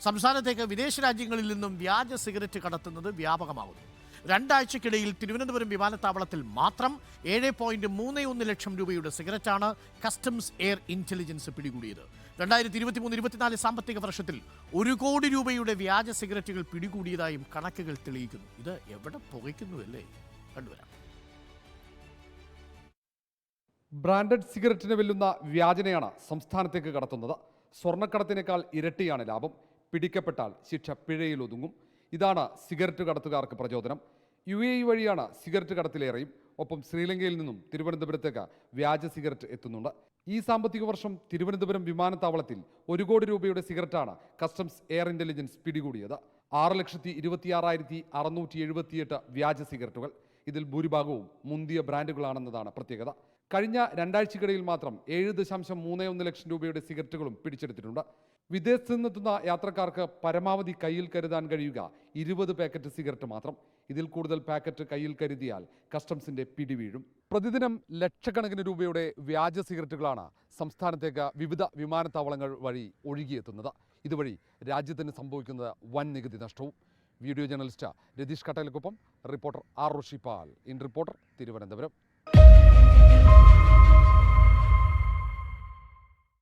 സംസ്ഥാനത്തേക്ക് വിദേശ രാജ്യങ്ങളിൽ നിന്നും വ്യാജ സിഗരറ്റ് കടത്തുന്നത് വ്യാപകമാകുന്നു. രണ്ടാഴ്ചക്കിടയിൽ തിരുവനന്തപുരം വിമാനത്താവളത്തിൽ മാത്രം ഏഴ് പോയിന്റ് മൂന്ന് ഒന്ന് ലക്ഷം രൂപയുടെ സിഗരറ്റാണ് കസ്റ്റംസ് എയർ ഇന്റലിജൻസ് പിടികൂടിയത്. രണ്ടായിരത്തി ഇരുപത്തിമൂന്ന് ഇരുപത്തിനാല് സാമ്പത്തിക വർഷത്തിൽ ഒരു കോടി രൂപയുടെ വ്യാജ സിഗരറ്റുകൾ പിടികൂടിയതായും കണക്കുകൾ തെളിയിക്കുന്നു. ഇത് എവിടെ പുകയ്ക്കുന്നുവല്ലേ കണ്ടുവരാം. ബ്രാൻഡഡ് സിഗരറ്റിന് വെല്ലുന്ന വ്യാജനയാണ് സംസ്ഥാനത്തേക്ക് കടത്തുന്നത്. സ്വർണക്കടത്തിനേക്കാൾ ഇരട്ടിയാണ് ലാഭം. പിടിക്കപ്പെട്ടാൽ ശിക്ഷ പിഴയിൽ ഒതുങ്ങും ഇതാണ് സിഗരറ്റ് കടത്തുകാർക്ക് പ്രചോദനം. യു എ ഇ വഴിയാണ് സിഗരറ്റ് കടത്തിലേറെയും. ഒപ്പം ശ്രീലങ്കയിൽ നിന്നും തിരുവനന്തപുരത്തേക്ക് വ്യാജ സിഗരറ്റ് എത്തുന്നുണ്ട്. ഈ സാമ്പത്തിക വർഷം തിരുവനന്തപുരം വിമാനത്താവളത്തിൽ ഒരു കോടി രൂപയുടെ സിഗരറ്റാണ് കസ്റ്റംസ് എയർ ഇന്റലിജൻസ് പിടികൂടിയത്. ആറ് ലക്ഷത്തി ഇരുപത്തിയാറായിരത്തി അറുന്നൂറ്റി എഴുപത്തിയെട്ട് വ്യാജ സിഗരറ്റുകൾ. ഇതിൽ ഭൂരിഭാഗവും മുന്തിയ ബ്രാൻഡുകളാണെന്നതാണ് പ്രത്യേകത. കഴിഞ്ഞ രണ്ടാഴ്ചക്കിടയിൽ മാത്രം ഏഴ് ദശാംശം മൂന്ന് ഒന്ന് ലക്ഷം രൂപയുടെ സിഗരറ്റുകളും പിടിച്ചെടുത്തിട്ടുണ്ട്. വിദേശത്ത് നിന്നെത്തുന്ന യാത്രക്കാർക്ക് പരമാവധി കയ്യിൽ കരുതാൻ കഴിയുക ഇരുപത് പാക്കറ്റ് സിഗരറ്റ് മാത്രം. ഇതിൽ കൂടുതൽ പാക്കറ്റ് കയ്യിൽ കരുതിയാൽ കസ്റ്റംസിന്റെ പിടിവീഴും. പ്രതിദിനം ലക്ഷക്കണക്കിന് രൂപയുടെ വ്യാജ സിഗരറ്റുകളാണ് സംസ്ഥാനത്തേക്ക് വിവിധ വിമാനത്താവളങ്ങൾ വഴി ഒഴുകിയെത്തുന്നത്. ഇതുവഴി രാജ്യത്തിന് സംഭവിക്കുന്നത് വൻ നികുതി നഷ്ടവും. Video journalist Ratheesh കട്ടേലക്കൊപ്പം reporter R Rishipal in reporter Thiruvananthapuram.